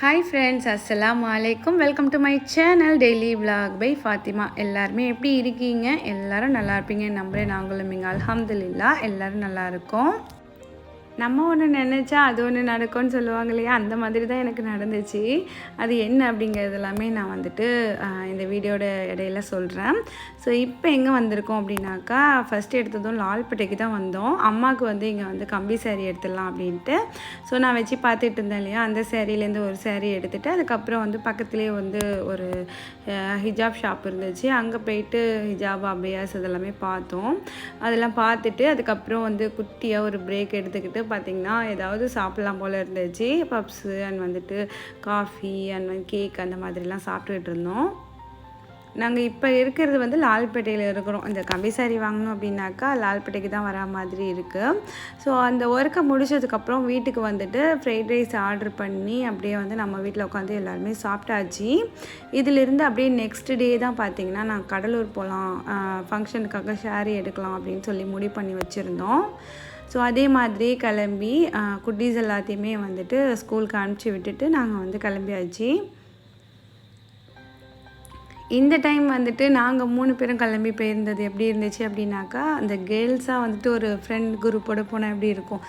Hi friends அஸ்லாம் வலைக்கும் welcome to my channel daily vlog by Fathima எல்லாருமே எப்படி இருக்கீங்க? எல்லோரும் நல்லா இருப்பீங்க நம்புறேன். நாங்களும் இங்கே அல்ஹம்துலில்லா. எல்லோரும் நல்லா இருக்கோம். நம்ம ஒன்று நினச்சா அது ஒன்று நடக்கும்னு சொல்லுவாங்க இல்லையா? அந்த மாதிரி தான் எனக்கு நடந்துச்சு. அது என்ன அப்படிங்கிறது எல்லாமே நான் வந்துட்டு இந்த வீடியோட இடையில சொல்கிறேன் ஸோ இப்போ எங்கே வந்திருக்கோம் அப்படின்னாக்கா ஃபஸ்ட்டு எடுத்ததும் லால்பேட்டைக்கு தான் வந்தோம். அம்மாவுக்கு வந்து இங்கே வந்து கம்பி சேரீ எடுத்துடலாம் அப்படின்ட்டு. ஸோ நான் வச்சு பார்த்துட்டு இருந்தேன் இல்லையா? அந்த சேரீலேருந்து ஒரு சேரீ எடுத்துகிட்டு அதுக்கப்புறம் வந்து பக்கத்துலேயே வந்து ஒரு ஹிஜாப் ஷாப் இருந்துச்சு. அங்கே போயிட்டு ஹிஜாப் அபியாஸ் இதெல்லாமே பார்த்தோம். அதெல்லாம் பார்த்துட்டு அதுக்கப்புறம் வந்து குட்டியாக ஒரு பிரேக் எடுத்துக்கிட்டு பார்த்திங்கன்னா ஏதாவது சாப்பிட்லாம் போல் இருந்துச்சு. பப்ஸு அண்ட் வந்துட்டு காஃபி அண்ட் கேக் அந்த மாதிரிலாம் சாப்பிட்டுக்கிட்டு இருந்தோம். நாங்கள் இப்போ இருக்கிறது வந்து லால்பேட்டையில் இருக்கிறோம். இந்த கம்பி சாரி வாங்கணும் அப்படின்னாக்கா லால்பேட்டைக்கு தான் வரா மாதிரி இருக்குது ஸோ அந்த ஒர்க்கை முடிச்சதுக்கப்புறம் வீட்டுக்கு வந்துட்டு ஃப்ரைட் ரைஸ் ஆர்டர் பண்ணி அப்படியே வந்து நம்ம வீட்டில் உட்காந்து எல்லாருமே சாப்பிட்டாச்சு. இதிலிருந்து அப்படியே நெக்ஸ்ட் டே தான் பார்த்திங்கன்னா நான் கடலூர் போகலாம் ஃபங்க்ஷனுக்காக ஷேரி எடுக்கலாம் அப்படின்னு சொல்லி முடிவு பண்ணி வச்சுருந்தோம். ஸோ அதே மாதிரி கிளம்பி குட்டீஸ் எல்லாத்தையுமே வந்துட்டு ஸ்கூலுக்கு அனுப்பிச்சி விட்டுட்டு நாங்கள் வந்து கிளம்பியாச்சு. இந்த டைம் வந்துட்டு நாங்கள் மூணு பேரும் கிளம்பி போயிருந்தது எப்படி இருந்துச்சு அப்படின்னாக்கா அந்த கேர்ள்ஸாக வந்துட்டு ஒரு ஃப்ரெண்ட் குரூப்போடு போனால் எப்படி இருக்கும்?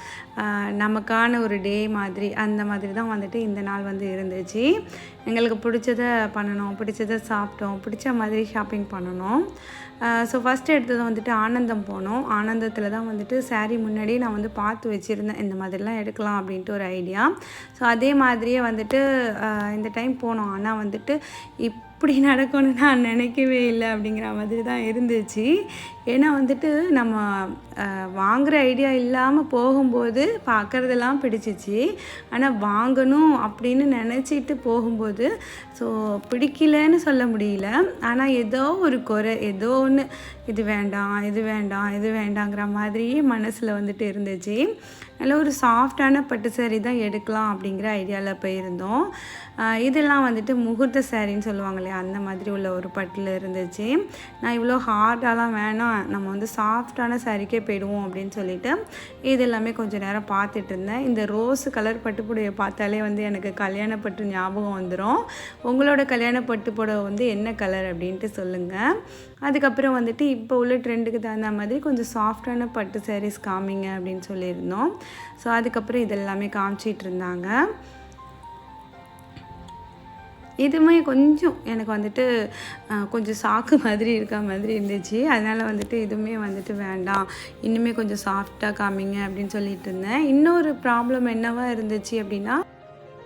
நமக்கான ஒரு டே மாதிரி அந்த மாதிரி தான் வந்துட்டு இந்த நாள் வந்து இருந்துச்சு. எங்களுக்கு பிடிச்சத பண்ணணும் பிடிச்சத சாப்பிட்டோம் பிடிச்ச மாதிரி ஷாப்பிங் பண்ணணும். ஸோ ஃபஸ்ட்டு எடுத்தது வந்துட்டு ஆனந்தம் போனோம். ஆனந்தத்தில் தான் வந்துட்டு saree முன்னாடியே நான் வந்து பார்த்து வச்சுருந்தேன். இந்த மாதிரிலாம் எடுக்கலாம் அப்படின்ட்டு ஒரு ஐடியா ஸோ அதே மாதிரியே வந்துட்டு இந்த டைம் போனோம். ஆனால் வந்துட்டு இப் இப்படி நடக்கும்னு நான் நினைக்கவே இல்லை அப்படிங்கிற மாதிரி தான் இருந்துச்சு. ஏன்னா வந்துட்டு நம்ம வாங்குகிற ஐடியா இல்லாமல் போகும்போது பார்க்குறதெல்லாம் பிடிச்சிச்சு. ஆனால் வாங்கணும் அப்படின்னு நினச்சிட்டு போகும்போது ஸோ பிடிக்கலன்னு சொல்ல முடியல. ஆனால் ஏதோ ஒரு குறை ஏதோ ஒன்று இது வேண்டாம் இது வேண்டாம் இது வேண்டாங்கிற மாதிரியே மனசில் வந்துட்டு இருந்துச்சு. நல்ல ஒரு சாஃப்டான பட்டு சேரீ தான் எடுக்கலாம் அப்படிங்கிற ஐடியாவில் போயிருந்தோம். இதெல்லாம் வந்துட்டு முகூர்த்த சேரீன்னு சொல்லுவாங்க இல்லையா அந்த மாதிரி உள்ள ஒரு பட்டில் இருந்துச்சு. நான் இவ்வளோ ஹார்டாலாம் வேணாம் நம்ம வந்து சாஃப்டான சேரீக்கே போயிடுவோம் அப்படின்னு சொல்லிட்டு இது எல்லாமே கொஞ்சம் நேரம் பார்த்துட்டு இருந்தேன். இந்த ரோஸ் கலர் பட்டுப்புடவையை பார்த்தாலே வந்து எனக்கு கல்யாண பட்டு ஞாபகம் வந்துடும் உங்களோட கல்யாண பட்டு புடவை வந்து என்ன கலர் அப்படின்ட்டு சொல்லுங்கள் அதுக்கப்புறம் வந்துட்டு இப்போ உள்ள ட்ரெண்டுக்கு தகுந்த மாதிரி கொஞ்சம் சாஃப்டான பட்டு சாரீஸ் காமிங்க அப்படின்னு சொல்லியிருந்தோம். ஸோ அதுக்கப்புறம் இதெல்லாமே காமிச்சிட்டு இருந்தாங்க. இதுவுமே கொஞ்சம் எனக்கு வந்துட்டு கொஞ்சம் சாக்கு மாதிரி இருக்க மாதிரி இருந்துச்சு. அதனால் வந்துட்டு இதுவுமே வந்துட்டு வேண்டாம். இன்னுமே கொஞ்சம் சாஃப்டாக காமிங்க அப்படின்னு சொல்லிட்டு இருந்தேன். இன்னொரு ப்ராப்ளம் என்னவா இருந்துச்சு அப்படின்னா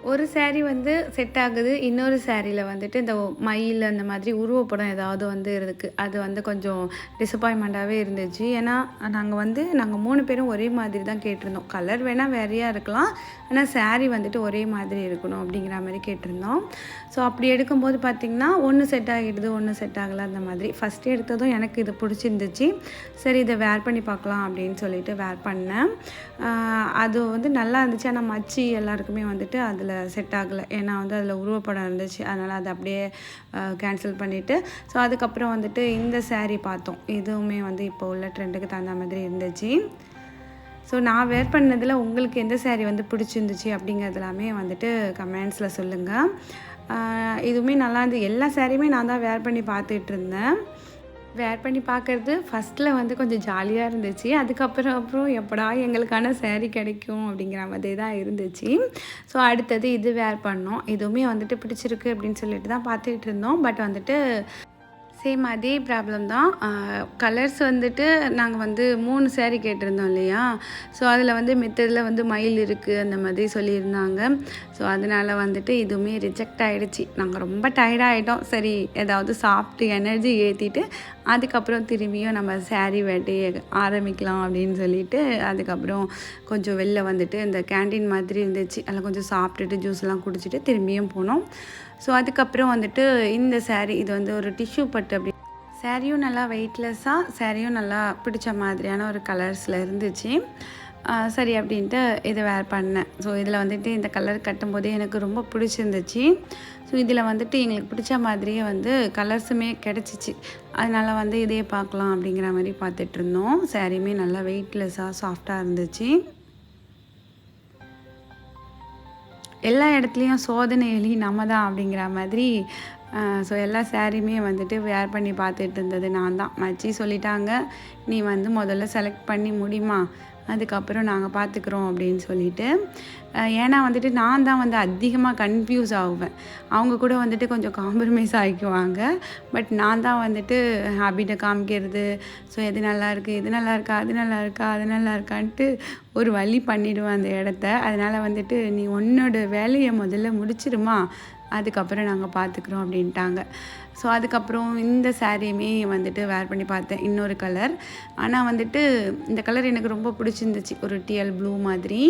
ஒரு சேரீ வந்து செட் ஆகுது இன்னொரு சேரீயில் வந்துட்டு இந்த மயில் அந்த மாதிரி உருவப்படம் ஏதாவது வந்து இருக்குது அது வந்து கொஞ்சம் டிசப்பாயின்மெண்ட்டாகவே இருந்துச்சு. ஏன்னா நாங்கள் வந்து நாங்கள் மூணு பேரும் ஒரே மாதிரி தான் கேட்டிருந்தோம். கலர் வேணால் வேறையாக இருக்கலாம். ஆனால் சேரீ வந்துட்டு ஒரே மாதிரி இருக்கணும் அப்படிங்கிற மாதிரி கேட்டிருந்தோம். ஸோ அப்படி எடுக்கும்போது பார்த்திங்கன்னா ஒன்று செட் ஆகிடுது ஒன்று செட் ஆகலை அந்த மாதிரி. ஃபஸ்ட்டு எடுத்ததும் எனக்கு இது பிடிச்சிருந்துச்சு. சரி இதை வேர் பண்ணி பார்க்கலாம் அப்படின்னு சொல்லிட்டு வேர் பண்ணேன். அது வந்து நல்லா இருந்துச்சு. ஆனால் மச்சி எல்லாருக்குமே வந்துட்டு அதில் செட் ஆகலை. ஏன்னா வந்து அதில் உருவப்படம் இருந்துச்சு. அதனால் அதை அப்படியே கேன்சல் பண்ணிவிட்டு ஸோ அதுக்கப்புறம் வந்துட்டு இந்த சேரீ பார்த்தோம். இதுவுமே வந்து இப்போ உள்ள ட்ரெண்டுக்கு தகுந்த மாதிரி இருந்துச்சு. ஸோ நான் வேர் பண்ணதில் உங்களுக்கு எந்த சேரீ வந்து பிடிச்சிருந்துச்சு அப்படிங்கிறது எல்லாமே வந்துட்டு கமெண்ட்ஸில் சொல்லுங்கள் இதுவுமே நல்லா இருந்து எல்லா சாரியுமே நான் தான் வேர் பண்ணி பார்த்துட்டு இருந்தேன். வேர் பண்ணி பார்க்கறது ஃபஸ்ட்டில் வந்து கொஞ்சம் ஜாலியாக இருந்துச்சு. அதுக்கப்புறம் அப்புறம் எப்படா எங்களுக்கான சேரீ கிடைக்கும் அப்படிங்கிற மாதிரி தான் இருந்துச்சு. ஸோ அடுத்தது இது வேர் பண்ணோம். இதுவுமே வந்துட்டு பிடிச்சிருக்கு அப்படின்னு சொல்லிட்டு தான் பார்த்துக்கிட்டு இருந்தோம். பட் வந்துட்டு சேம் அதே ப்ராப்ளம் தான். கலர்ஸ் வந்துட்டு நாங்கள் வந்து மூணு சேரீ கேட்டிருந்தோம் இல்லையா? ஸோ அதில் வந்து மித்ததில் வந்து மயில் இருக்குது அந்த மாதிரி சொல்லியிருந்தாங்க. ஸோ அதனால் வந்துட்டு இதுவுமே ரிஜெக்ட் ஆகிடுச்சி நாங்கள் ரொம்ப டயர்டாகிட்டோம் சரி ஏதாவது சாப்பிட்டு எனர்ஜி ஏற்றிட்டு அதுக்கப்புறம் திரும்பியும் நம்ம சேரீ வேட்டையை ஆரம்பிக்கலாம் அப்படின்னு சொல்லிட்டு அதுக்கப்புறம் கொஞ்சம் வெளில வந்துட்டு இந்த கேண்டீன் மாதிரி இருந்துச்சு. அதில் கொஞ்சம் சாப்பிட்டுட்டு ஜூஸ்லாம் குடிச்சிட்டு திரும்பியும் போனோம். ஸோ அதுக்கப்புறம் வந்துட்டு இந்த சேரீ இது வந்து ஒரு டிஷ்யூ பட்டு அப்படி. சேரீயும் நல்லா வெயிட்லெஸ்ஸாக சேரீயும் நல்லா பிடிச்ச மாதிரியான ஒரு கலர்ஸில் இருந்துச்சு. சரி அப்படின்ட்டு இதை வேர் பண்ணேன். ஸோ இதில் வந்துட்டு இந்த கலர் கட்டும்போதே எனக்கு ரொம்ப பிடிச்சிருந்துச்சு. ஸோ இதில் வந்துட்டு எங்களுக்கு பிடிச்ச மாதிரியே வந்து கலர்ஸுமே கிடச்சிச்சு. அதனால் வந்து இதையே பார்க்கலாம் அப்படிங்கிற மாதிரி பார்த்துட்ருந்தோம் சேரீயுமே நல்லா வெயிட்லெஸ்ஸாக சாஃப்டாக இருந்துச்சு. எல்லா இடத்துலையும் சோதனை எலி நம்ம தான் அப்படிங்கிற மாதிரி ஸோ எல்லா சேரீயுமே வந்துட்டு வேர் பண்ணி பார்த்துட்டு இருந்தது நான் தான். மச்சி சொல்லிட்டாங்க நீ வந்து முதல்ல செலக்ட் பண்ணி முடியுமா? அதுக்கப்புறம் நாங்கள் பார்த்துக்குறோம் அப்படின்னு சொல்லிட்டு. ஏன்னா வந்துட்டு நான் தான் வந்து அதிகமாக கன்ஃபியூஸ் ஆகுவேன். அவங்க கூட வந்துட்டு கொஞ்சம் காம்ப்ரமைஸ் ஆகிக்குவாங்க பட் நான் தான் வந்துட்டு ஹாபிட்டை காமிக்கிறது. ஸோ எது நல்லா இருக்குது இது நல்லா இருக்கா அது நல்லா இருக்கா அது நல்லா இருக்கான்ட்டு ஒரு வழி பண்ணிவிடுவேன் அந்த இடத்த. அதனால் வந்துட்டு நீ உன்னோட வேலையை முதல்ல முடிச்சிருமா அதுக்கப்புறம் நாங்கள் பார்த்துக்குறோம் அப்படின்ட்டாங்க. ஸோ அதுக்கப்புறம் இந்த சாரியுமே வந்துட்டு வேர் பண்ணி பார்த்தேன். இன்னொரு கலர் ஆனால் வந்துட்டு இந்த கலர் எனக்கு ரொம்ப பிடிச்சிருந்துச்சு. ஒரு டிஎல் ப்ளூ மாதிரி.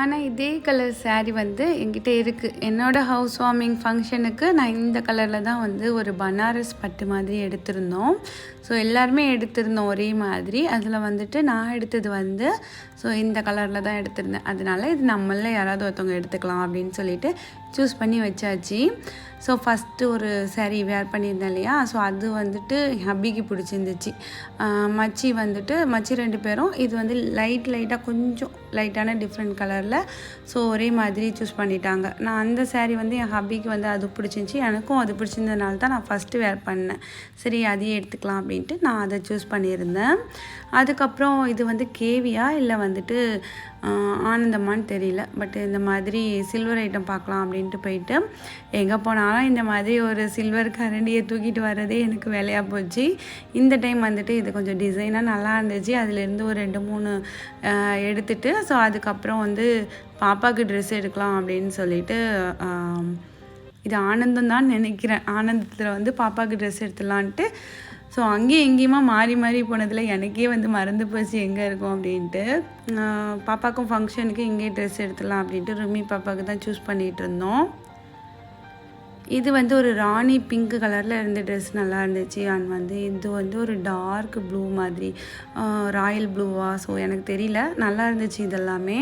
ஆனால் இதே கலர் சாரீ வந்து என்கிட்ட இருக்குது என்னோடய ஹவுஸ் வார்மிங் ஃபங்க்ஷனுக்கு நான் இந்த கலரில் தான் வந்து ஒரு பனாரஸ் பட்டு மாதிரி எடுத்திருந்தோம். ஸோ எல்லாருமே எடுத்திருந்தோம் ஒரே மாதிரி. அதில் வந்துட்டு நான் எடுத்தது வந்து ஸோ இந்த கலரில் தான் எடுத்திருந்தேன். அதனால இது நம்மளில் யாராவது ஒருத்தவங்க எடுத்துக்கலாம் அப்படின்னு சொல்லிட்டு சூஸ் பண்ணி வச்சாச்சு. ஸோ ஃபஸ்ட்டு ஒரு சேரீ வேர் பண்ணியிருந்தேன் இல்லையா? ஸோ அது வந்துட்டு ஹப்பிக்கு பிடிச்சிருந்துச்சு. மச்சி வந்துட்டு மச்சி ரெண்டு பேரும் இது வந்து லைட் லைட்டாக கொஞ்சம் லைட்டான டிஃப்ரெண்ட் கலரில் ஸோ ஒரே மாதிரி சூஸ் பண்ணிட்டாங்க. நான் அந்த சேரீ வந்து என் ஹப்பிக்கு வந்து அது பிடிச்சிருந்துச்சி. எனக்கும் அது பிடிச்சிருந்ததுனால தான் நான் ஃபஸ்ட்டு வேர் பண்ணேன். சரி அதையே எடுத்துக்கலாம் அப்படின்ட்டு நான் அதை சூஸ் பண்ணியிருந்தேன். அதுக்கப்புறம் இது வந்து கேவியா இல்லை வந்துட்டு ஆனந்தமான்னு தெரியல. பட் இந்த மாதிரி சில்வர் ஐட்டம் பார்க்கலாம் அப்படின்ட்டு போயிட்டு எங்கே போனாலும் இந்த மாதிரி ஒரு சில்வர் கரண்டியை தூக்கிட்டு வர்றதே எனக்கு வேலையாக போச்சு. இந்த டைம் வந்துட்டு இது கொஞ்சம் டிசைனாக நல்லா இருந்துச்சு. அதுலேருந்து ஒரு ரெண்டு மூணு எடுத்துட்டு ஸோ அதுக்கப்புறம் வந்து பாப்பாவுக்கு ட்ரெஸ் எடுக்கலாம் அப்படின்னு சொல்லிட்டு இது ஆனந்தம் தான் நினைக்கிறேன். ஆனந்தத்தில் வந்து பாப்பாவுக்கு ட்ரெஸ் எடுத்துடலான்ட்டு ஸோ அங்கேயும் எங்கேயுமா மாறி மாறி போனதில் எனக்கே வந்து மறந்து போச்சு எங்கே இருக்கும் அப்படின்ட்டு. பாப்பாக்கும் ஃபங்க்ஷனுக்கு இங்கேயே ட்ரெஸ் எடுத்துடலாம் அப்படின்ட்டு ருமி பாப்பாவுக்கு தான் சூஸ் பண்ணிகிட்டு இருந்தோம். இது வந்து ஒரு ராணி பிங்க் கலரில் இருந்த ட்ரெஸ் நல்லா இருந்துச்சு. அண்ட் வந்து இது வந்து ஒரு டார்க் ப்ளூ மாதிரி ராயல் ப்ளூவா ஸோ எனக்கு தெரியல. நல்லா இருந்துச்சு இதெல்லாமே.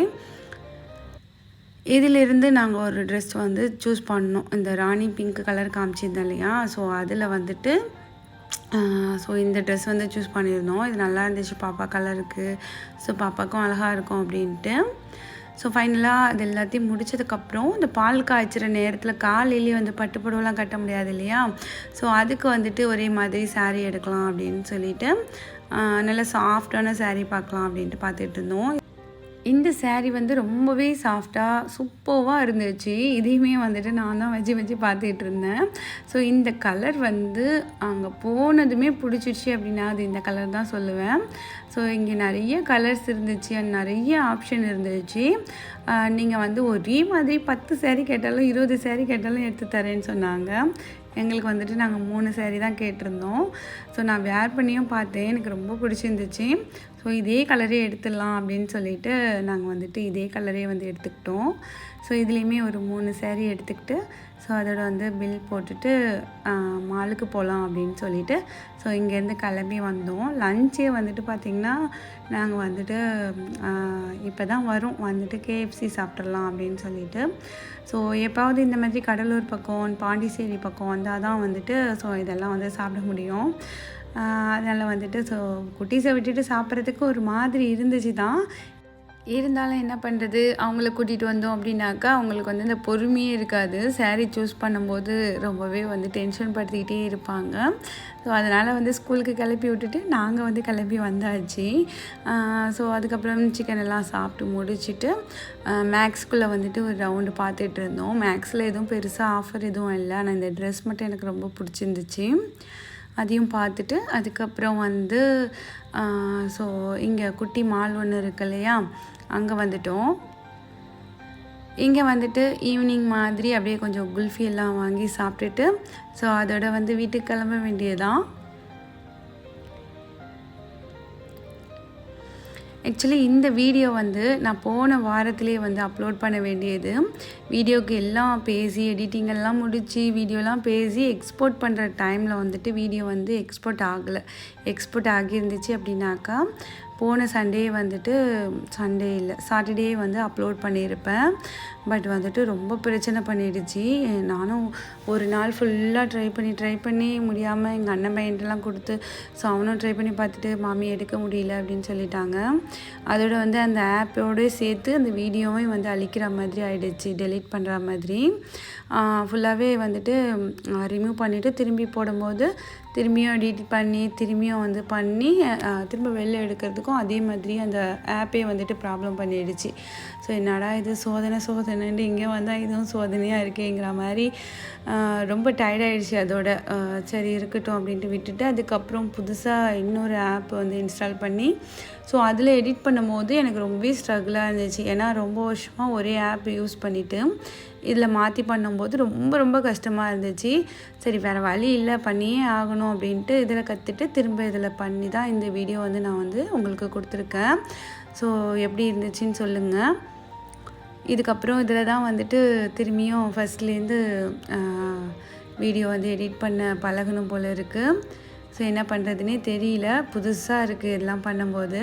இதிலிருந்து நாங்கள் ஒரு ட்ரெஸ் வந்து சூஸ் பண்ணோம். இந்த ராணி பிங்க் கலர் காமிச்சிருந்தேன் இல்லையா? ஸோ அதில் வந்துட்டு ஸோ இந்த ட்ரெஸ் வந்து சூஸ் பண்ணியிருந்தோம். இது நல்லா இருந்துச்சு. பாப்பா கலருக்கு ஸோ பாப்பாவுக்கும் அழகாக இருக்கும் அப்படின்ட்டு. ஸோ ஃபைனலாக அது எல்லாத்தையும் முடிச்சதுக்கப்புறம் இந்த பால் காய்ச்சிற நேரத்தில் காலையிலேயே வந்து பட்டுப்புடவெலாம் கட்ட முடியாது இல்லையா? ஸோ அதுக்கு வந்துட்டு ஒரே மாதிரி சாரீ எடுக்கலாம் அப்படின்னு சொல்லிட்டு நல்லா சாஃப்டான சாரீ பார்க்கலாம் அப்படின்ட்டு பார்த்துட்டு இருந்தோம். இந்த சேரீ வந்து ரொம்பவே சாஃப்டாக சூப்பர்வாக இருந்துச்சு. இதையுமே வந்துட்டு நான் தான் வச்சு வச்சு பார்த்துட்டு இருந்தேன். ஸோ இந்த கலர் வந்து அங்கே போனதுமே பிடிச்சிருச்சு அப்படின்னா அது இந்த கலர் தான் சொல்லுவேன். ஸோ இங்கே நிறைய கலர்ஸ் இருந்துச்சு அண்ட் நிறைய ஆப்ஷன் இருந்துச்சு. நீங்கள் வந்து ஒரே மாதிரி பத்து சேரீ கேட்டாலும் இருபது சேரீ கேட்டாலும் எடுத்து தரேன்னு சொன்னாங்க. எங்களுக்கு வந்துட்டு நாங்கள் மூணு சேரீ தான் கேட்டிருந்தோம். ஸோ நான் வேர் பண்ணியும் பார்த்தேன். எனக்கு ரொம்ப பிடிச்சிருந்துச்சு. ஸோ இதே கலரே எடுத்துடலாம் அப்படின்னு சொல்லிட்டு நாங்கள் வந்துட்டு இதே கலரே வந்து எடுத்துக்கிட்டோம். ஸோ இதுலேயுமே ஒரு மூணு சேரீ எடுத்துக்கிட்டு ஸோ அதோட வந்து பில் போட்டுட்டு மாலுக்கு போகலாம் அப்படின்னு சொல்லிட்டு ஸோ இங்கேருந்து கிளம்பி வந்தோம். லஞ்சே வந்துட்டு பார்த்திங்கன்னா நாங்கள் வந்துட்டு இப்போ தான் வரும். வந்துட்டு கேஎஃப்சி சாப்பிட்றலாம் அப்படின்னு சொல்லிட்டு. ஸோ எப்போவது இந்த மாதிரி கடலூர் பக்கம் பாண்டிச்சேரி பக்கம் வந்தால் தான் வந்துட்டு ஸோ இதெல்லாம் வந்து சாப்பிட முடியும். அதனால் வந்துட்டு ஸோ குட்டீஸை விட்டுட்டு சாப்பிட்றதுக்கு ஒரு மாதிரி இருந்துச்சு தான் இருந்தாலும் என்ன பண்ணுறது அவங்கள கூட்டிகிட்டு வந்தோம் அப்படின்னாக்கா அவங்களுக்கு வந்து இந்த பொறுமையே இருக்காது. சேரீ சூஸ் பண்ணும்போது ரொம்பவே வந்து டென்ஷன் படுத்திக்கிட்டே இருப்பாங்க. ஸோ அதனால் வந்து ஸ்கூலுக்கு கிளப்பி விட்டுட்டு நாங்கள் வந்து கிளப்பி வந்தாச்சு. ஸோ அதுக்கப்புறம் சிக்கன் எல்லாம் சாப்பிட்டு முடிச்சுட்டு மேக்ஸ்குள்ளே வந்துட்டு ஒரு ரவுண்டு பார்த்துட்டு இருந்தோம். மேக்ஸில் எதுவும் பெருசாக ஆஃபர் எதுவும் இல்லை. ஆனால் இந்த ட்ரெஸ் மட்டும் எனக்கு ரொம்ப பிடிச்சிருந்துச்சு. அதையும் பார்த்துட்டு அதுக்கப்புறம் வந்து ஸோ இங்கே குட்டி மால் ஒன்று இருக்கு இல்லையா? அங்கே வந்துட்டோம். இங்கே வந்துட்டு ஈவினிங் மாதிரி அப்படியே கொஞ்சம் குல்ஃபி எல்லாம் வாங்கி சாப்பிட்டுட்டு ஸோ அதோட வந்து வீட்டுக்கு கிளம்ப வேண்டியதான் ஆக்சுவலி இந்த வீடியோ வந்து நான் போன வாரத்திலே வந்து அப்லோட் பண்ண வேண்டியது. வீடியோக்கு எல்லாம் பேசி எடிட்டிங் எல்லாம் முடித்து வீடியோலாம் பேசி எக்ஸ்போர்ட் பண்ணுற டைமில் வந்துட்டு வீடியோ வந்து எக்ஸ்போர்ட் ஆகலை. எக்ஸ்போர்ட் ஆகியிருந்துச்சு அப்படின்னாக்கா போன சண்டே வந்துட்டு சண்டே இல்லை சாட்டர்டே வந்து அப்லோட் பண்ணியிருப்பேன். பட் வந்துட்டு ரொம்ப பிரச்சனை பண்ணிடுச்சு. நானும் ஒரு நாள் ஃபுல்லாக ட்ரை பண்ணி ட்ரை பண்ணி முடியாமல் எங்கள் அண்ணன் பையன்ட்டெலாம் கொடுத்து ஸோ அவனும் ட்ரை பண்ணி பார்த்துட்டு மாமி எடுக்க முடியல அப்படின்னு சொல்லிட்டாங்க. அதோட வந்து அந்த ஆப்போடு சேர்த்து அந்த வீடியோவையும் வந்து அழிக்கிற மாதிரி ஆகிடுச்சு டெலீட் பண்ணுற மாதிரி. ஃபுல்லாகவே வந்துட்டு ரிமூவ் பண்ணிவிட்டு திரும்பி போடும்போது திரும்பியும் எடிட் பண்ணி திரும்பியும் வந்து பண்ணி திரும்ப வெளில எடுக்கிறதுக்கும் அதே மாதிரி அந்த ஆப்பே வந்துட்டு ப்ராப்ளம் பண்ணிடுச்சு. ஸோ என்னடா இது? சோதனை சோதனைன்ட்டு இங்கே வந்தால் இதுவும் சோதனையாக இருக்கேங்கிற மாதிரி ரொம்ப டயர்டாயிடுச்சு அதோட. சரி இருக்கட்டும் அப்படின்ட்டு விட்டுட்டு அதுக்கப்புறம் புதுசாக இன்னொரு ஆப் வந்து இன்ஸ்டால் பண்ணி ஸோ அதில் எடிட் பண்ணும்போது எனக்கு ரொம்பவே ஸ்ட்ரகிளாக இருந்துச்சு. ஏன்னா ரொம்ப வருஷமாக ஒரே ஆப் யூஸ் பண்ணிவிட்டு இதில் மாற்றி பண்ணும்போது ரொம்ப ரொம்ப கஷ்டமாக இருந்துச்சு. சரி வேறு வழி இல்லை பண்ணியே ஆகணும் அப்படின்ட்டு இதில் கற்றுட்டு திரும்ப இதில் பண்ணி தான் இந்த வீடியோ வந்து நான் வந்து உங்களுக்கு கொடுத்துருக்கேன். ஸோ எப்படி இருந்துச்சுன்னு சொல்லுங்கள் இதுக்கப்புறம் இதில் தான் வந்துட்டு திரும்பியும் ஃபஸ்ட்லேருந்து வீடியோ வந்து எடிட் பண்ண பழகணும் போல் இருக்குது ஸோ என்ன பண்ணுறதுனே தெரியல. புதுசாக இருக்குது இதெல்லாம் பண்ணும்போது.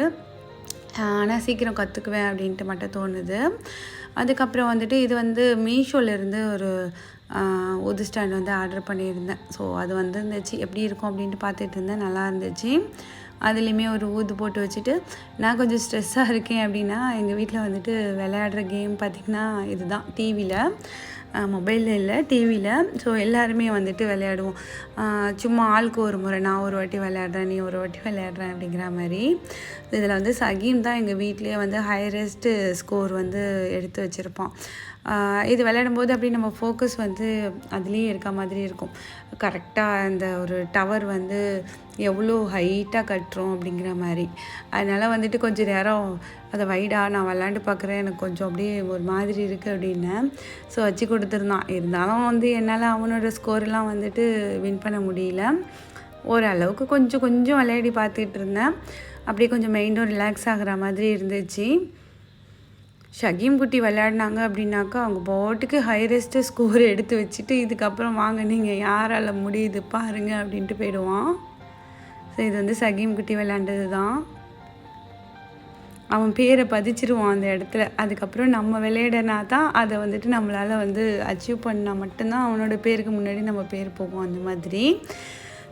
ஆனால் சீக்கிரம் கற்றுக்குவேன் அப்படின்ட்டு மட்டும் தோணுது. அதுக்கப்புறம் வந்துட்டு இது வந்து மீஷோலேருந்து ஒரு உது ஸ்டாண்ட் வந்து ஆர்டர் பண்ணியிருந்தேன். ஸோ அது வந்துருந்துச்சு. எப்படி இருக்கும் அப்படின்ட்டு பார்த்துட்டு இருந்தேன். நல்லா இருந்துச்சு. அதுலேயுமே ஒரு ஊது போட்டு வச்சுட்டு நான் கொஞ்சம் ஸ்ட்ரெஸ்ஸாக இருக்கேன் அப்படின்னா எங்கள் வீட்டில் வந்துட்டு விளையாடுற கேம் பார்த்திங்கன்னா இதுதான். டிவியில் மொபைலில் இல்லை டிவியில் ஸோ எல்லாருமே வந்துட்டு விளையாடுவோம். சும்மா ஆளுக்கு ஒரு முறை நான் ஒரு வாட்டி விளையாடுறேன் நீ ஒரு வாட்டி விளையாடுறேன் அப்படிங்கிற மாதிரி. இதில் வந்து சகீம் தான் எங்கள் வீட்லேயே வந்து ஹையரஸ்ட்டு ஸ்கோர் வந்து எடுத்து வச்சுருப்பான். இது விளையாடும்போது அப்படி நம்ம ஃபோக்கஸ் வந்து அதுலேயே இருக்க மாதிரி இருக்கும். கரெக்டாக அந்த ஒரு டவர் வந்து எவ்வளோ ஹைட்டாக கட்டுறோம் அப்படிங்கிற மாதிரி. அதனால் வந்துட்டு கொஞ்சம் நேரம் அதை வைடா நான் விளாண்டு பார்க்குறேன் எனக்கு கொஞ்சம் அப்படியே ஒரு மாதிரி இருக்குது அப்படின்னேன் ஸோ வச்சு கொடுத்துருந்தான். இருந்தாலும் வந்து என்னால் அவனோட ஸ்கோர்லாம் வந்துட்டு வின் பண்ண முடியல. ஓரளவுக்கு கொஞ்சம் கொஞ்சம் விளையாடி பார்த்துட்டு இருந்தேன். அப்படியே கொஞ்சம் மைண்டும் ரிலாக்ஸ் ஆகுற மாதிரி இருந்துச்சு. ஷகீம் குட்டி விளையாடினாங்க அப்படின்னாக்கா அவங்க போட்டுக்கு ஹையஸ்ட்டு ஸ்கோர் எடுத்து வச்சுட்டு இதுக்கப்புறம் வாங்க நீங்கள் யாரால் முடியுது பாருங்க அப்படின்ட்டு போயிடுவான். ஸோ இது வந்து சகீம் குட்டி விளையாண்டது தான். அவன் பேரை பதிச்சிருவான் அந்த இடத்துல. அதுக்கப்புறம் நம்ம விளையாடனா தான் அதை வந்துட்டு நம்மளால் வந்து அச்சீவ் பண்ணால் மட்டும்தான் அவனோட பேருக்கு முன்னாடி நம்ம பேர் போகும் அந்த மாதிரி.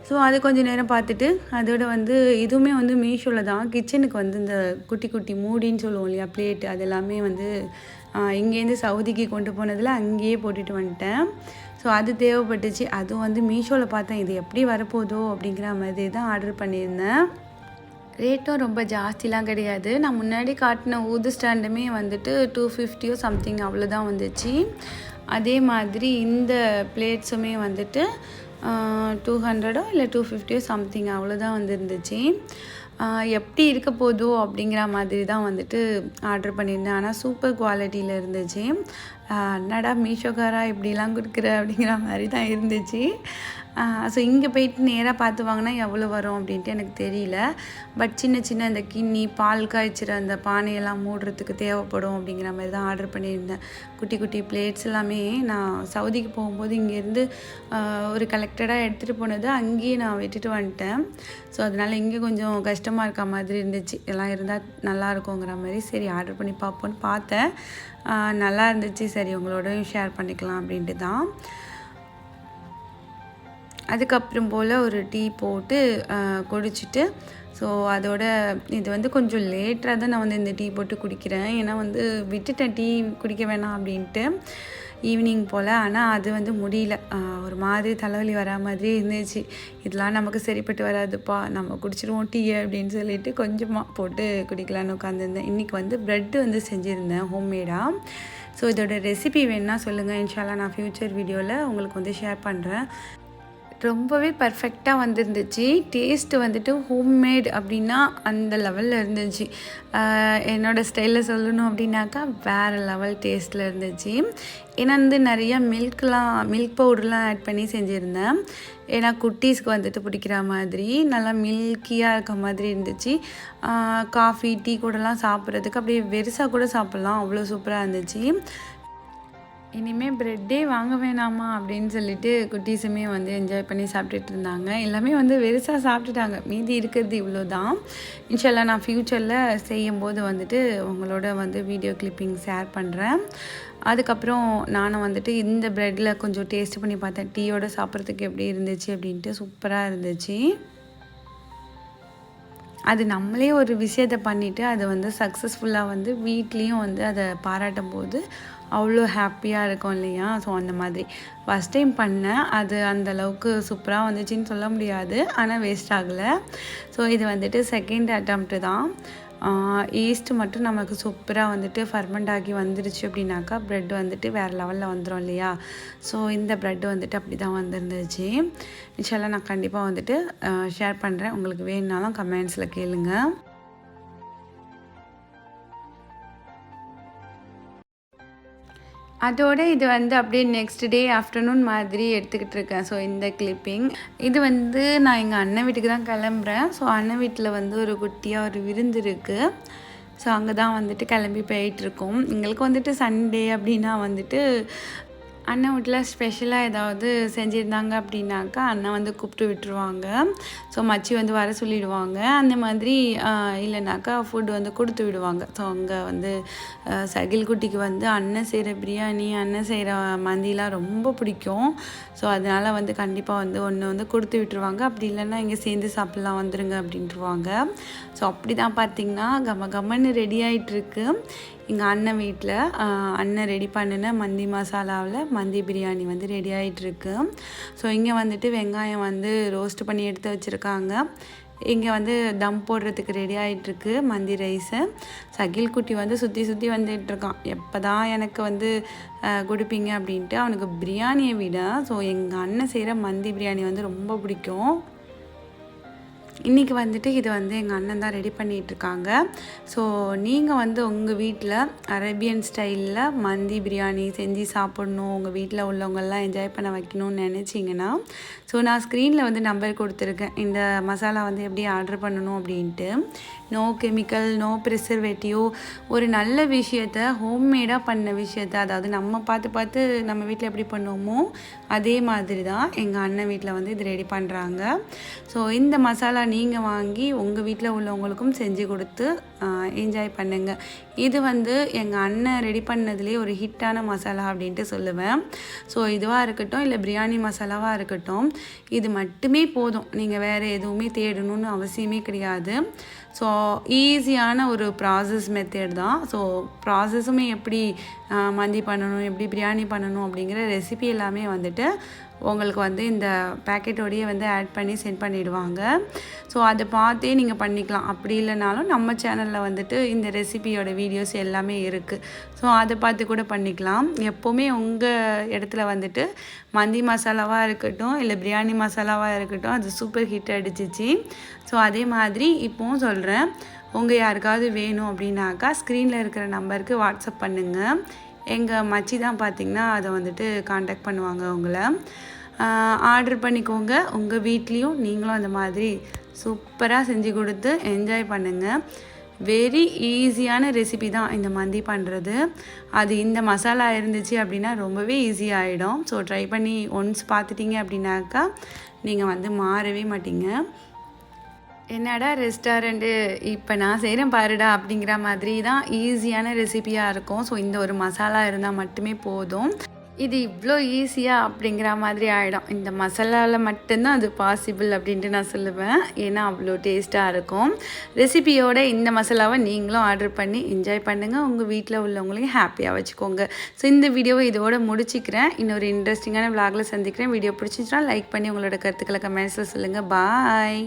ஸோ அது கொஞ்சம் நேரம் பார்த்துட்டு அதோட வந்து இதுவுமே வந்து மீஷோவில் தான். கிச்சனுக்கு வந்து இந்த குட்டி குட்டி மூடின்னு சொல்லுவோம் இல்லையா பிளேட்டு அது எல்லாமே வந்து இங்கேருந்து சவுதிக்கு கொண்டு போனதில் அங்கேயே போட்டுட்டு வந்துட்டேன். ஸோ அது தேவைப்பட்டுச்சு. அதுவும் வந்து மீஷோவில் பார்த்தேன் இது எப்படி வரப்போதோ அப்படிங்கிற மாதிரி தான் ஆர்டர் பண்ணியிருந்தேன். ரேட்டும் ரொம்ப ஜாஸ்திலாம் கிடையாது. நான் முன்னாடி காட்டின ஊது ஸ்டாண்டுமே வந்துட்டு டூ ஃபிஃப்டியோ சம்திங் அவ்வளோதான் வந்துச்சு. அதே மாதிரி இந்த பிளேட்ஸுமே வந்துட்டு டூ ஹண்ட்ரடோ இல்லை டூ ஃபிஃப்டியோ சம்திங் அவ்வளோதான் வந்துருந்துச்சு. எப்படி இருக்க போதோ அப்படிங்கிற மாதிரி தான் வந்துட்டு ஆர்டர் பண்ணியிருந்தேன். ஆனால் சூப்பர் குவாலிட்டியில் இருந்துச்சு. என்னடா மீஷோக்காரா இப்படிலாம் கொடுக்குற அப்படிங்கிற மாதிரி தான் இருந்துச்சு. ஸோ இங்கே போயிட்டு நேராக பார்த்து வாங்கினா எவ்வளோ வரும் அப்படின்ட்டு எனக்கு தெரியல. பட் சின்ன சின்ன இந்த கிண்ணி பால் காய்ச்சிற அந்த பானையெல்லாம் மூடுறதுக்கு தேவைப்படும் அப்படிங்கிற மாதிரி தான் ஆர்டர் பண்ணியிருந்தேன். குட்டி குட்டி பிளேட்ஸ் எல்லாமே நான் சவுதிக்கு போகும்போது இங்கேருந்து ஒரு கலெக்டடாக எடுத்துகிட்டு போனது அங்கேயே நான் விட்டுட்டு வந்துட்டேன். ஸோ அதனால் இங்கே கொஞ்சம் கஷ்டமாக இருக்க மாதிரி இருந்துச்சு. எல்லாம் இருந்தால் நல்லா இருக்குங்கிற மாதிரி சரி ஆர்டர் பண்ணி பார்ப்போன்னு பார்த்தேன். நல்லா இருந்துச்சு. சரி உங்களோடயும் ஷேர் பண்ணிக்கலாம் அப்படின்ட்டு தான். அதுக்கப்புறம் போல் ஒரு டீ போட்டு குடிச்சிட்டு ஸோ அதோட இது வந்து கொஞ்சம் லேட்டாக தான் நான் வந்து இந்த டீ போட்டு குடிக்கிறேன். ஏன்னா வந்து விட்டுட்டேன் டீ குடிக்க வேணாம் அப்படின்ட்டு ஈவினிங் போல். ஆனால் அது வந்து முடியல. ஒரு மாதிரி தலைவலி வரா மாதிரி இருந்துச்சு. இதெல்லாம் நமக்கு சரிப்பட்டு வராதுப்பா. நம்ம குடிச்சிருவோம் டீ அப்படின்னு சொல்லிட்டு கொஞ்சமாக போட்டு குடிக்கலான்னு உட்காந்துருந்தேன் இன்றைக்கி வந்து ப்ரெட்டு வந்து செஞ்சுருந்தேன் ஹோம்மேடாக ஸோ இதோட ரெசிபி வேணுன்னா சொல்லுங்கள் இன்ஷால்லா நான் ஃப்யூச்சர் வீடியோவில் உங்களுக்கு வந்து ஷேர் பண்ணுறேன் ரொம்பவே பர்ஃபெக்டாக வந்திருந்துச்சு. டேஸ்ட்டு வந்துட்டு ஹோம்மேட் அப்படின்னா அந்த லெவலில் இருந்துச்சு. என்னோடய ஸ்டைலில் சொல்லணும் அப்படின்னாக்கா வேறு லெவல் டேஸ்ட்டில் இருந்துச்சு. ஏன்னா வந்து நிறைய மில்க்லாம் மில்க் பவுடர்லாம் ஆட் பண்ணி செஞ்சுருந்தேன். ஏன்னா குட்டீஸ்க்கு வந்துட்டு பிடிக்கிற மாதிரி நல்லா மில்கியாக இருக்க மாதிரி இருந்துச்சு. காஃபி டீ கூடலாம் சாப்பிட்றதுக்கு அப்படியே வெறுசாக கூட சாப்பிட்லாம். அவ்வளோ சூப்பராக இருந்துச்சு. இனிமேல் ப்ரெட்டே வாங்க வேணாமா அப்படின்னு சொல்லிட்டு குட்டீஸுமே வந்து என்ஜாய் பண்ணி சாப்பிட்டுட்டு இருந்தாங்க. எல்லாமே வந்து வெறுசாக சாப்பிட்டுட்டாங்க. மீதி இருக்கிறது இவ்வளோ தான் இன்ஷால்லாம் நான் ஃப்யூச்சரில் செய்யும்போது வந்துட்டு உங்களோட வந்து வீடியோ கிளிப்பிங் ஷேர் பண்ணுறேன் அதுக்கப்புறம் நானும் வந்துட்டு இந்த ப்ரெட்டில் கொஞ்சம் டேஸ்ட் பண்ணி பார்த்தேன். டீயோட சாப்பிட்றதுக்கு எப்படி இருந்துச்சு அப்படின்ட்டு சூப்பராக இருந்துச்சு. அது நம்மளே ஒரு விஷயத்தை பண்ணிவிட்டு அதை வந்து சக்ஸஸ்ஃபுல்லாக வந்து வீட்லேயும் வந்து அதை பாராட்டும் போது அவ்வளோ ஹாப்பியாக இருக்கும் இல்லையா? ஸோ அந்த மாதிரி. ஃபஸ்ட் டைம் பண்ணேன். அது அந்த அளவுக்கு சூப்பராக வந்துச்சுன்னு சொல்ல முடியாது. ஆனால் வேஸ்ட் ஆகலை. ஸோ இது வந்துட்டு செகண்ட் அட்டம்ப்ட்டு தான். ஈஸ்ட் மட்டும் நமக்கு சூப்பராக வந்துட்டு ஃபர்மெண்ட் ஆகி வந்துருச்சு அப்படின்னாக்கா ப்ரெட் வந்துட்டு வேறு லெவலில் வந்துடும் இல்லையா? ஸோ இந்த ப்ரெட் வந்துட்டு அப்படி தான் வந்துருந்துச்சு. இன்ஷால்லாம் நான் கண்டிப்பாக வந்துட்டு ஷேர் பண்ணுறேன் உங்களுக்கு வேணுனாலும் கமெண்ட்ஸில் கேளுங்கள் அதோட இது வந்து அப்படியே நெக்ஸ்ட் டே ஆஃப்டர்நூன் மாதிரி எடுத்துக்கிட்டு இருக்கேன். ஸோ இந்த கிளிப்பிங் இது வந்து நான் எங்கள் அண்ணன் வீட்டுக்கு தான் கிளம்புறேன். ஸோ அண்ணன் வீட்டில் வந்து ஒரு குட்டியாக ஒரு விருந்து இருக்குது ஸோ அங்கே தான் வந்துட்டு கிளம்பி போயிட்டுருக்கோம் எங்களுக்கு வந்துட்டு சண்டே அப்படின்னா வந்துட்டு அண்ணன் வீட்டில் ஸ்பெஷலாக ஏதாவது செஞ்சுருந்தாங்க அப்படின்னாக்கா அண்ணன் வந்து கூப்பிட்டு விட்டுருவாங்க. ஸோ மச்சி வந்து வர சொல்லிடுவாங்க. அந்த மாதிரி இல்லைனாக்கா ஃபுட் வந்து கொடுத்து விடுவாங்க. ஸோ அங்கே வந்து சகில் குட்டிக்கு வந்து அண்ணன் செய்கிற பிரியாணி அண்ணன் செய்கிற மந்திலாம் ரொம்ப பிடிக்கும். ஸோ அதனால் வந்து கண்டிப்பாக வந்து ஒன்று வந்து கொடுத்து விட்டுருவாங்க. அப்படி இல்லைன்னா இங்கே சேர்ந்து சாப்பிட்லாம் வந்துருங்க அப்படின்ட்டுருவாங்க. ஸோ அப்படி தான் பார்த்தீங்கன்னா கம கம்மன்னு ரெடி ஆகிட்டுருக்கு எங்கள் அண்ணன் வீட்டில் அண்ணன் ரெடி பண்ணின மந்தி மசாலாவில் மந்தி பிரியாணி வந்து ரெடி ஆகிட்டுருக்கு ஸோ இங்கே வந்துட்டு வெங்காயம் வந்து ரோஸ்ட் பண்ணி எடுத்து வச்சுருக்காங்க. இங்கே வந்து தம் போடுறதுக்கு ரெடி ஆகிட்டுருக்கு மந்தி ரைஸு சகில் குட்டி வந்து சுற்றி சுற்றி வந்துட்டுருக்கான். எப்போ தான் எனக்கு வந்து கொடுப்பீங்க அப்படின்ட்டு அவனுக்கு பிரியாணியை விட ஸோ எங்கள் அண்ணன் செய்கிற மந்தி பிரியாணி வந்து ரொம்ப பிடிக்கும். இன்றைக்கி வந்துட்டு இது வந்து எங்கள் அண்ணன் தான் ரெடி பண்ணிகிட்ருக்காங்க ஸோ நீங்கள் வந்து உங்கள் வீட்டில் அரேபியன் ஸ்டைலில் மந்தி பிரியாணி செஞ்சு சாப்பிட்ணும். உங்கள் வீட்டில் உள்ளவங்கெல்லாம் என்ஜாய் பண்ண வைக்கணும்னு நினச்சிங்கன்னா ஸோ நான் ஸ்க்ரீனில் வந்து நம்பர் கொடுத்துருக்கேன். இந்த மசாலா வந்து எப்படி ஆர்டர் பண்ணணும் அப்படின்ட்டு. நோ கெமிக்கல் நோ ப்ரிசர்வேட்டிவ் ஒரு நல்ல விஷயத்த ஹோம்மேடாக பண்ண விஷயத்த அதாவது நம்ம பார்த்து பார்த்து நம்ம வீட்டில் எப்படி பண்ணுவோமோ அதே மாதிரி தான் எங்கள் அண்ணன் வீட்டில் வந்து இது ரெடி பண்ணுறாங்க ஸோ இந்த மசாலா நீங்கள் வாங்கி உங்கள் வீட்டில் உள்ளவங்களுக்கும் செஞ்சு கொடுத்து என்ஜாய் பண்ணுங்கள் இது வந்து எங்கள் அண்ணன் ரெடி பண்ணதுலேயே ஒரு ஹிட்டான மசாலா அப்படின்ட்டு சொல்லுவேன். ஸோ இதுவாக இருக்கட்டும் இல்லை பிரியாணி மசாலாவாக இருக்கட்டும் இது மட்டுமே போதும். நீங்கள் வேறு எதுவுமே தேடணும்னு அவசியமே கிடையாது. ஸோ ஈஸியான ஒரு ப்ராசஸ் மெத்தட் தான். ஸோ ப்ராசஸுமே எப்படி மந்தி பண்ணணும் எப்படி பிரியாணி பண்ணணும் அப்படிங்கிற ரெசிபி எல்லாமே வந்துட்டு உங்களுக்கு வந்து இந்த பேக்கெட்டோடையே வந்து ஆட் பண்ணி சென்ட் பண்ணிவிடுவாங்க ஸோ அதை பார்த்தே நீங்கள் பண்ணிக்கலாம். அப்படி இல்லைனாலும் நம்ம சேனலில் வந்துட்டு இந்த ரெசிபியோட வீடியோஸ் எல்லாமே இருக்குது ஸோ அதை பார்த்து கூட பண்ணிக்கலாம். எப்போவுமே உங்கள் இடத்துல வந்துட்டு மந்தி மசாலாவாக இருக்கட்டும் இல்லை பிரியாணி மசாலாவாக இருக்கட்டும் அது சூப்பர் ஹிட் அடிச்சிச்சு. ஸோ அதே மாதிரி இப்போவும் சொல்கிறேன் உங்கள் யாருக்காவது வேணும் அப்படின்னாக்கா ஸ்க்ரீனில் இருக்கிற நம்பருக்கு வாட்ஸ்அப் பண்ணுங்கள் எங்கள் மச்சி தான் பார்த்திங்கன்னா அதை வந்துட்டு காண்டாக்ட் பண்ணுவாங்க உங்களை. ஆர்டர் பண்ணிக்கோங்க. உங்கள் வீட்லேயும் நீங்களும் அந்த மாதிரி சூப்பராக செஞ்சு கொடுத்து என்ஜாய் பண்ணுங்கள் வெரி ஈஸியான ரெசிபி தான் இந்த மந்தி பண்ணுறது அது இந்த மசாலா இருந்துச்சு அப்படின்னா ரொம்பவே ஈஸியாகிடும் ஸோ ட்ரை பண்ணி ஒன்ஸ் பார்த்துட்டிங்க அப்படின்னாக்கா நீங்கள் வந்து மாறவே மாட்டீங்க. என்னடா ரெஸ்டாரண்ட்டு இப்போ நான் செய்கிறேன் பாருடா அப்படிங்கிற மாதிரி தான் ஈஸியான ரெசிபியாக இருக்கும். ஸோ இந்த ஒரு மசாலா இருந்தால் மட்டுமே போதும். இது இவ்வளோ ஈஸியாக அப்படிங்கிற மாதிரி ஆகிடும் இந்த மசாலாவில் மட்டும்தான் அது பாசிபிள் அப்படின்ட்டு நான் சொல்லுவேன். ஏன்னா அவ்வளோ டேஸ்ட்டாக இருக்கும். ரெசிபியோட இந்த மசாலாவை நீங்களும் ஆர்டர் பண்ணி என்ஜாய் பண்ணுங்கள் உங்கள் வீட்டில் உள்ளவங்களையும் ஹாப்பியாக வச்சுக்கோங்க. ஸோ இந்த வீடியோவை இதோட முடிச்சிக்கிறேன். இன்னொரு இன்ட்ரெஸ்டிங்கான விளாகில் சந்திக்கிறேன். வீடியோ பிடிச்சிச்சுன்னா லைக் பண்ணி உங்களோட கருத்துக்களை கமெண்ட்ஸில் சொல்லுங்கள் பாய்